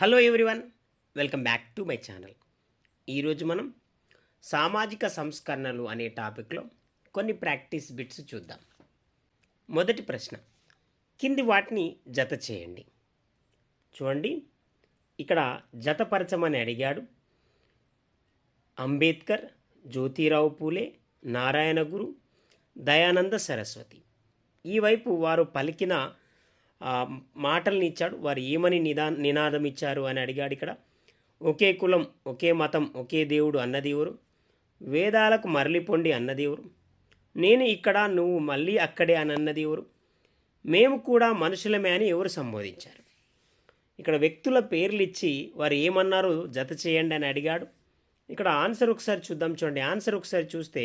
Hello everyone welcome back to my channel ఈరోజు మనం సామాజిక సంస్కరణలు అనే టాపిక్లో కొన్ని ప్రాక్టీస్ బిట్స్ చూద్దాం. మొదటి ప్రశ్న కింది వాటిని జత చేయండి. చూడండి ఇక్కడ జతపరచమని అడిగాడు. అంబేద్కర్ జ్యోతిరావు పూలే నారాయణ గురు దయానంద సరస్వతి. ఈ వైపు వారు పలికిన మాటల్ని ఇచ్చాడు. వారు ఏమని నిదా నినాదం ఇచ్చారు అని అడిగాడు ఇక్కడ. ఒకే కులం ఒకే మతం ఒకే దేవుడు అన్నది ఎవరు వేదాలకు మరలిపొండి అన్నది ఎవరు నేను ఇక్కడ నువ్వు మళ్ళీ అక్కడే అని అన్నది ఎవరు మేము కూడా మనుషులమే అని ఎవరు సంబోధించారు. ఇక్కడ వ్యక్తుల పేర్లు ఇచ్చి వారు ఏమన్నారు? జత చేయండి అని అడిగాడు. ఇక్కడ ఆన్సర్ ఒకసారి చూద్దాం చూడండి. ఆన్సర్ ఒకసారి చూస్తే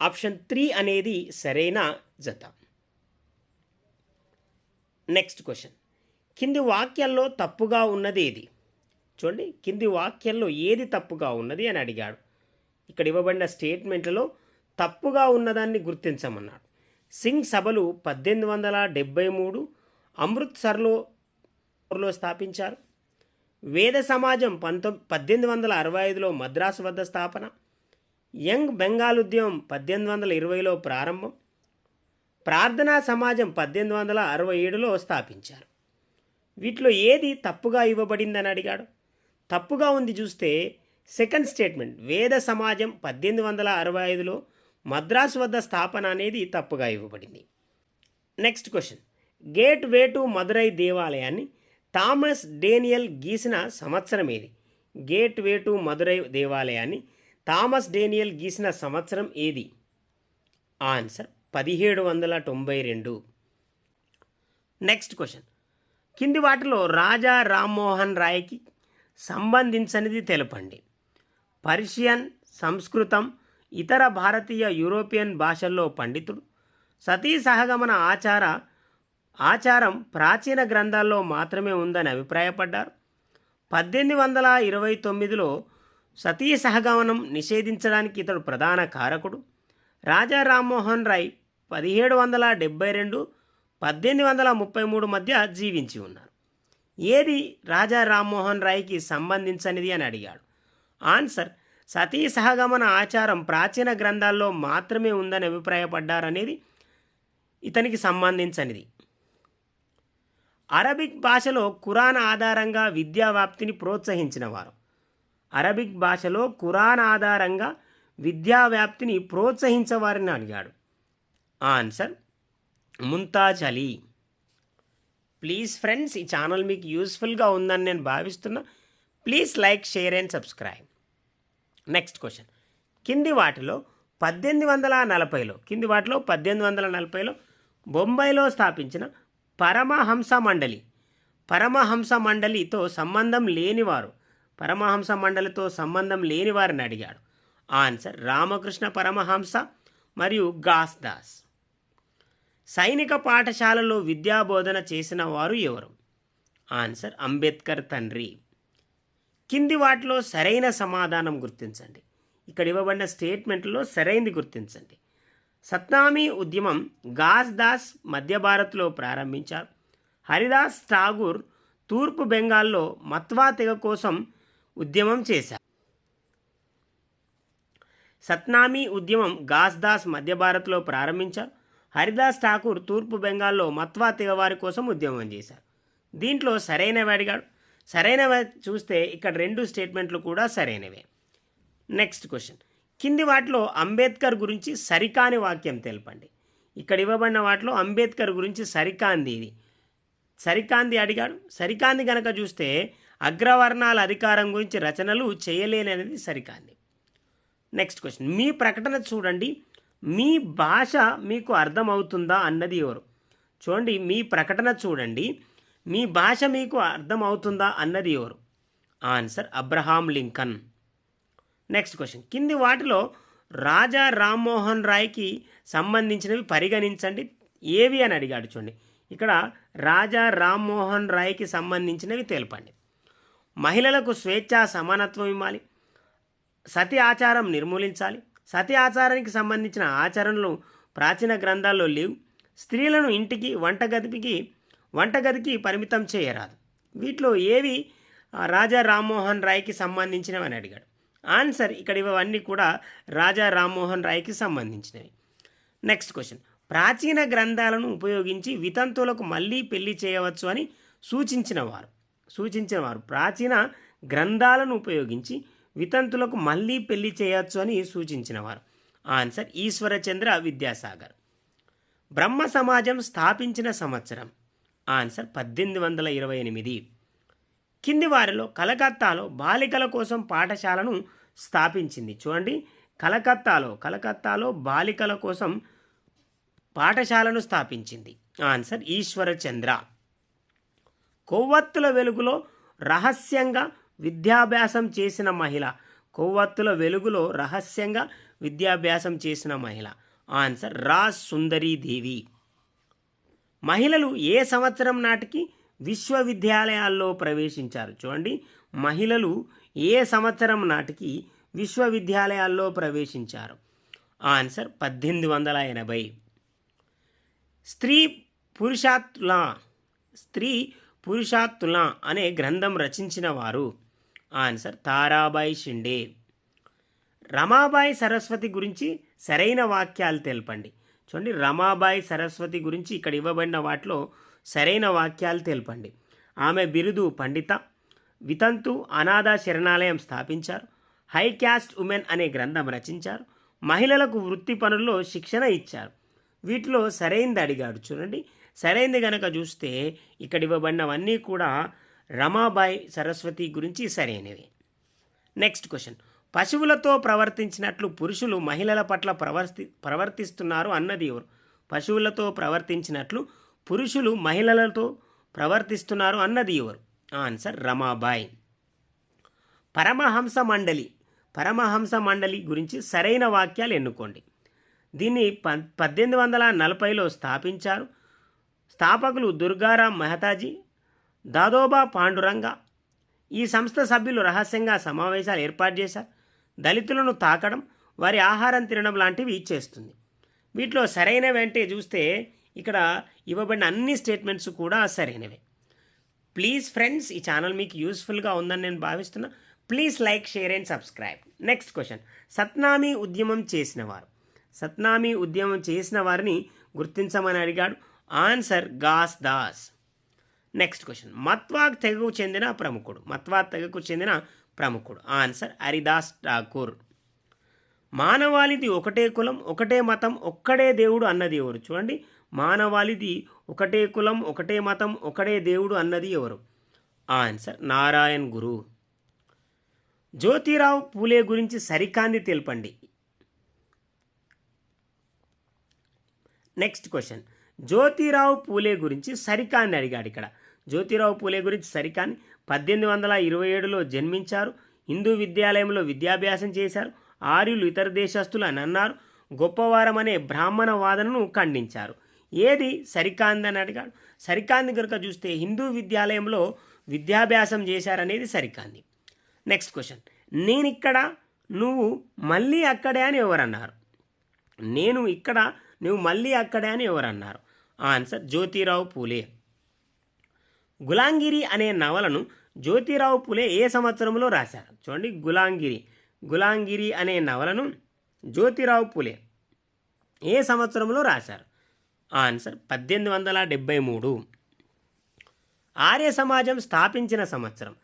ఆప్షన్ త్రీ అనేది సరైన జత. నెక్స్ట్ క్వశ్చన్ కింది వాక్యాల్లో తప్పుగా ఉన్నది ఏది? చూడండి కింది వాక్యాల్లో ఏది తప్పుగా ఉన్నది అని అడిగాడు. ఇక్కడ ఇవ్వబడిన స్టేట్మెంట్లలో తప్పుగా ఉన్నదాన్ని గుర్తించమన్నాడు. సింగ్ సభలు పద్దెనిమిది వందల డెబ్బై మూడు అమృత్సర్లో స్థాపించారు. వేద సమాజం పంతొమ్ పద్దెనిమిది వందల అరవై ఐదులో మద్రాసు వద్ద స్థాపన. యంగ్ బెంగాల్ ఉద్యమం పద్దెనిమిది వందల ఇరవైలో ప్రారంభం. ప్రార్థనా సమాజం పద్దెనిమిది వందల అరవై ఏడులో స్థాపించారు. వీటిలో ఏది తప్పుగా ఇవ్వబడిందని అడిగాడు? తప్పుగా ఉంది చూస్తే సెకండ్ స్టేట్మెంట్ వేద సమాజం పద్దెనిమిది వందల అరవై ఐదులో మద్రాసు వద్ద స్థాపన అనేది తప్పుగా ఇవ్వబడింది. Next question gateway to Madurai దేవాలయాన్ని థామస్ డేనియల్ గీసిన సంవత్సరం ఏది? గేట్ వే టు మదురై దేవాలయాన్ని థామస్ డేనియల్ గీసిన సంవత్సరం ఏది? ఆన్సర్ పదిహేడు వందల తొంభై రెండు. నెక్స్ట్ క్వశ్చన్ కింది వాటిలో రాజా రామ్మోహన్ రాయ్కి సంబంధించినది తెలపండి. పర్షియన్ సంస్కృతం ఇతర భారతీయ యూరోపియన్ భాషల్లో పండితుడు. సతీ సహగమన ఆచార ఆచారం ప్రాచీన గ్రంథాల్లో మాత్రమే ఉందని అభిప్రాయపడ్డారు. పద్దెనిమిది వందల ఇరవై తొమ్మిదిలో సతీ సహగమనం నిషేధించడానికి ఇతడు ప్రధాన కారకుడు. రాజా రామ్మోహన్ రాయ్ పదిహేడు వందల డెబ్బై రెండు పద్దెనిమిది వందల ముప్పై మూడు మధ్య జీవించి ఉన్నారు. ఏది రాజా రామ్మోహన్ రాయ్కి సంబంధించనిది అని అడిగాడు. ఆన్సర్ సతీ సహగమన ఆచారం ప్రాచీన గ్రంథాల్లో మాత్రమే ఉందని అభిప్రాయపడ్డారనేది ఇతనికి సంబంధించనిది. అరబిక్ భాషలో ఖురాన్ ఆధారంగా విద్యా వ్యాప్తిని అరబిక్ భాషలో ఖురాన్ ఆధారంగా విద్యా వ్యాప్తిని ప్రోత్సహించవారిని అడిగాడు. Answer Mumtaz Ali. Please friends ఈ ఛానల్ మీకు యూస్ఫుల్గా ఉందని నేను భావిస్తున్నా. Please like share and subscribe next question కింది వాటిలో పద్దెనిమిది వందల నలభైలో కింది వాటిలో పద్దెనిమిది వందల నలభైలో బొంబాయిలో స్థాపించిన పరమహంస మండలి. పరమహంస మండలితో సంబంధం లేనివారు. పరమహంస మండలితో సంబంధం లేని వారిని అడిగాడు. ఆన్సర్ రామకృష్ణ పరమహంస మరియు గాస్ దాస్. సైనిక పాఠశాలలో విద్యాబోధన చేసిన వారు ఎవరు? ఆన్సర్ అంబేద్కర్ తండ్రి. కింది వాటిలో సరైన సమాధానం గుర్తించండి. ఇక్కడ ఇవ్వబడిన స్టేట్మెంట్లో సరైనది గుర్తించండి. సత్నామీ ఉద్యమం గాస్ దాస్ మధ్య భారత్లో ప్రారంభించారు. హరిదాస్ ఠాగూర్ తూర్పు బెంగాల్లో మత్వా తెగ కోసం ఉద్యమం చేశారు. సత్నామీ ఉద్యమం గాస్దాస్ మధ్య భారత్లో ప్రారంభించారు. హరిదాస్ ఠాకూర్ తూర్పు బెంగాల్లో మత్వా తెగవారి కోసం ఉద్యమం చేశారు. దీంట్లో సరైనవి అడిగాడు సరైనవి చూస్తే ఇక్కడ రెండు స్టేట్మెంట్లు కూడా సరైనవే. Next question. కింది వాటిలో అంబేద్కర్ గురించి సరికాని వాక్యం తెలపండి. ఇక్కడ ఇవ్వబడిన వాటిలో అంబేద్కర్ గురించి సరికాంది ఇది. సరికాంది అడిగాడు. సరికాంది గనక చూస్తే అగ్రవర్ణాల అధికారం గురించి రచనలు చేయలేననేది సరికాంది. Next question. మీ ప్రకటన చూడండి. మీ భాష మీకు అర్థమవుతుందా అన్నది ఎవరు? చూడండి మీ ప్రకటన చూడండి. మీ భాష మీకు అర్థమవుతుందా అన్నది ఎవరు? Answer Abraham Lincoln. Next question. కింది వాటిలో రాజా రామ్మోహన్ రాయ్కి సంబంధించినవి పరిగణించండి. ఏవి అని అడిగాడు చూడండి. ఇక్కడ రాజా రామ్మోహన్ రాయ్కి సంబంధించినవి తెలపండి. మహిళలకు స్వేచ్ఛ సమానత్వం ఇవ్వాలి. సతి ఆచారం నిర్మూలించాలి. సతి ఆచారానికి సంబంధించిన ఆచరణలు ప్రాచీన గ్రంథాల్లో లేవు. స్త్రీలను ఇంటికి వంటగదికి వంటగదికి పరిమితం చేయరాదు. వీటిలో ఏవి? రాజా రామ్మోహన్ రాయ్కి సంబంధించినవి అని అడిగాడు. ఆన్సర్ ఇక్కడ ఇవన్నీ కూడా రాజా రామ్మోహన్ రాయ్కి సంబంధించినవి. Next question. ప్రాచీన గ్రంథాలను ఉపయోగించి వితంతువులకు మళ్ళీ పెళ్ళి చేయవచ్చు అని సూచించిన వారు సూచించిన వారు ప్రాచీన గ్రంథాలను ఉపయోగించి వితంతులకు మళ్ళీ పెళ్ళి చేయవచ్చు అని సూచించినవారు. ఆన్సర్ ఈశ్వరచంద్ర విద్యాసాగర్. బ్రహ్మ సమాజం స్థాపించిన సంవత్సరం. ఆన్సర్ పద్దెనిమిది వందల ఇరవై ఎనిమిది. కింది వారిలో కలకత్తాలో బాలికల కోసం పాఠశాలను స్థాపించింది. చూడండి కలకత్తాలో కలకత్తాలో బాలికల కోసం పాఠశాలను స్థాపించింది. ఆన్సర్ ఈశ్వరచంద్ర కొవ్వొత్తుల వెలుగులో రహస్యంగా విద్యాభ్యాసం చేసిన మహిళ. కొవ్వొత్తుల వెలుగులో రహస్యంగా విద్యాభ్యాసం చేసిన మహిళ. ఆన్సర్ రా సుందరీదేవి మహిళలు ఏ సంవత్సరం నాటికి విశ్వవిద్యాలయాల్లో ప్రవేశించారు? చూడండి. మహిళలు ఏ సంవత్సరం నాటికి విశ్వవిద్యాలయాల్లో ప్రవేశించారు? ఆన్సర్ పద్దెనిమిది వందల ఎనభై. స్త్రీ పురుషాత్తుల స్త్రీ పురుషాత్తుల అనే గ్రంథం రచించిన వారు. ఆన్సర్ తారాబాయి షిండే. రమాబాయి సరస్వతి గురించి సరైన వాక్యాలు తెలపండి. చూడండి రమాబాయి సరస్వతి గురించి ఇక్కడ ఇవ్వబడిన వాటిలో సరైన వాక్యాలు తెలపండి. ఆమె బిరుదు పండిత వితంతు అనాథ శరణాలయం స్థాపించారు హై క్యాస్ట్ ఉమెన్ అనే గ్రంథం రచించారు మహిళలకు వృత్తి పనుల్లో శిక్షణ ఇచ్చారు. వీటిలో సరైనది అడిగాడు. చూడండి సరైనది గనక చూస్తే ఇక్కడ ఇవ్వబడినవన్నీ కూడా రమాబాయి సరస్వతి గురించి సరైనవి. నెక్స్ట్ క్వశ్చన్ పశువులతో ప్రవర్తించినట్లు పురుషులు మహిళల పట్ల ప్రవర్తి ప్రవర్తిస్తున్నారు అన్నది ఎవరు? పశువులతో ప్రవర్తించినట్లు పురుషులు మహిళలతో ప్రవర్తిస్తున్నారు అన్నది ఎవరు? ఆన్సర్ రమాబాయ్. పరమహంస మండలి. పరమహంస మండలి గురించి సరైన వాక్యాలు ఎన్నుకోండి. దీన్ని ప పద్దెనిమిది వందల నలభైలో స్థాపించారు. స్థాపకులు దుర్గారాం మెహతాజీ దాదోబా పాండురంగ. ఈ సంస్థ సభ్యులు రహస్యంగా సమావేశాలు ఏర్పాటు చేశారు. దళితులను తాకడం వారి ఆహారం తినడం లాంటివి చేస్తుంది. వీటిలో సరైన అంటే చూస్తే ఇక్కడ ఇవ్వబడిన అన్ని స్టేట్మెంట్స్ కూడా సరైనవే. ప్లీజ్ ఫ్రెండ్స్ ఈ ఛానల్ మీకు యూస్ఫుల్గా ఉందని నేను భావిస్తున్నా. Please like share and subscribe. Next question. Satnami ఉద్యమం చేసిన వారు. సత్నామీ ఉద్యమం చేసిన వారిని గుర్తించమని అడిగాడు. Answer gas Das. Next question మత్వాగ్ తెగకు చెందిన ప్రముఖుడు. మత్వా తెగకు చెందిన ప్రముఖుడు. ఆన్సర్ హరిదాస్ ఠాకూర్. మానవాళిది ఒకటే కులం ఒకటే మతం ఒక్కడే దేవుడు అన్నది ఎవరు చూడండి. మానవాళిది ఒకటే కులం ఒకటే మతం ఒకటే దేవుడు అన్నది ఎవరు? ఆన్సర్ నారాయణ్ గురు. జ్యోతిరావు పూలే గురించి సరికాంది తెలపండి. నెక్స్ట్ క్వశ్చన్ జ్యోతిరావు పూలే గురించి సరికాంది అడిగాడు ఇక్కడ. జ్యోతిరావు పూలే గురించి సరికాని పద్దెనిమిది వందల ఇరవై ఏడులో జన్మించారు. హిందూ విద్యాలయంలో విద్యాభ్యాసం చేశారు. ఆర్యులు ఇతర దేశస్తులు అని అన్నారు. గొప్పవారమనే బ్రాహ్మణ వాదనను ఖండించారు. ఏది సరికాంద్ అని అడిగాడు. సరికాంది కనుక చూస్తే హిందూ విద్యాలయంలో విద్యాభ్యాసం చేశారనేది సరికాంది. Next question. నేను ఇక్కడ నువ్వు మళ్ళీ అక్కడే అని ఎవరన్నారు? నేను ఇక్కడ నువ్వు మళ్ళీ అక్కడే అని ఎవరన్నారు? ఆన్సర్ జ్యోతిరావు పూలే. గులాంగిరి అనే నవలను జ్యోతిరావు పులే ఏ సంవత్సరంలో రాశారు? చూడండి గులాంగిరి. గులాంగిరి అనే నవలను జ్యోతిరావు పులే ఏ సంవత్సరంలో రాశారు? ఆన్సర్ పద్దెనిమిది వందల డెబ్బై మూడు. ఆర్య సమాజం స్థాపించిన సంవత్సరం.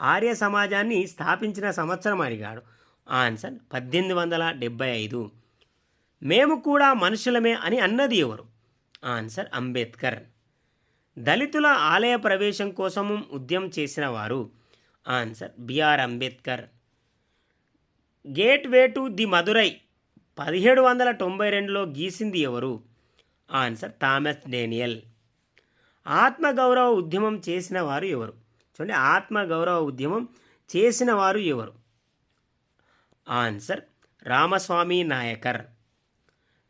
ఆర్య సమాజాన్ని స్థాపించిన సంవత్సరం అడిగాడు ఆన్సర్ పద్దెనిమిది వందల డెబ్బై ఐదు. మేము కూడా మనుషులమే అని అన్నది ఎవరు? ఆన్సర్ అంబేద్కర్. దళితుల ఆలయ ప్రవేశం కోసము ఉద్యమం చేసిన వారు. Answer BR Ambedkar. Gateway to the Madurai పదిహేడు వందల తొంభై రెండులో గీసింది ఎవరు? Answer Thomas Daniel. ఆత్మగౌరవ ఉద్యమం చేసిన వారు ఎవరు? చూడండి ఆత్మగౌరవ ఉద్యమం చేసిన వారు ఎవరు? ఆన్సర్ రామస్వామి నాయకర్.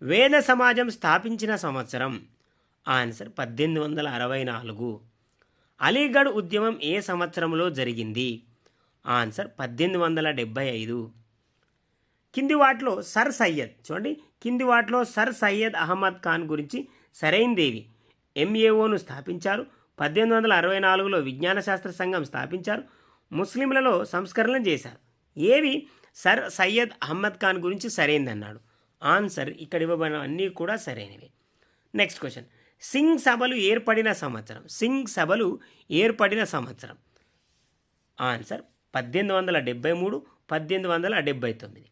వేద సమాజం స్థాపించిన సంవత్సరం ఆన్సర్ పద్దెనిమిది వందల అరవై నాలుగు. అలీగఢ్ ఉద్యమం ఏ సంవత్సరంలో జరిగింది? ఆన్సర్ పద్దెనిమిది వందల డెబ్భై ఐదు. కింది వాటిలో సర్ సయ్యద్ చూడండి కింది వాటిలో సర్ సయ్యద్ అహ్మద్ ఖాన్ గురించి సరైనదేవి ఎంఏఓను స్థాపించారు. పద్దెనిమిది వందల అరవై నాలుగులో విజ్ఞాన శాస్త్ర సంఘం స్థాపించారు. ముస్లింలలో సంస్కరణలు చేశారు. ఏవి? సర్ సయ్యద్ అహ్మద్ ఖాన్ గురించి సరైందన్నాడు. ఆన్సర్ ఇక్కడ ఇవ్వబడిన అన్నీ కూడా సరైనవి. Next question. సింగ్ సభలు ఏర్పడిన సంవత్సరం. సింగ్ సభలు ఏర్పడిన సంవత్సరం. ఆన్సర్ పద్దెనిమిది వందల డెబ్బై మూడు పద్దెనిమిది వందల డెబ్బై తొమ్మిది.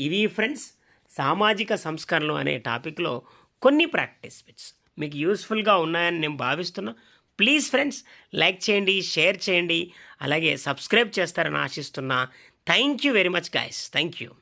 ఇవి ఫ్రెండ్స్ సామాజిక సంస్కరణలు అనే టాపిక్లో కొన్ని ప్రాక్టీస్ బిట్స్. మీకు యూస్ఫుల్గా ఉన్నాయని నేను భావిస్తున్నా. ప్లీజ్ ఫ్రెండ్స్ లైక్ చేయండి షేర్ చేయండి అలాగే సబ్స్క్రైబ్ చేస్తారని ఆశిస్తున్నా. Thank you very much guys. Thank you.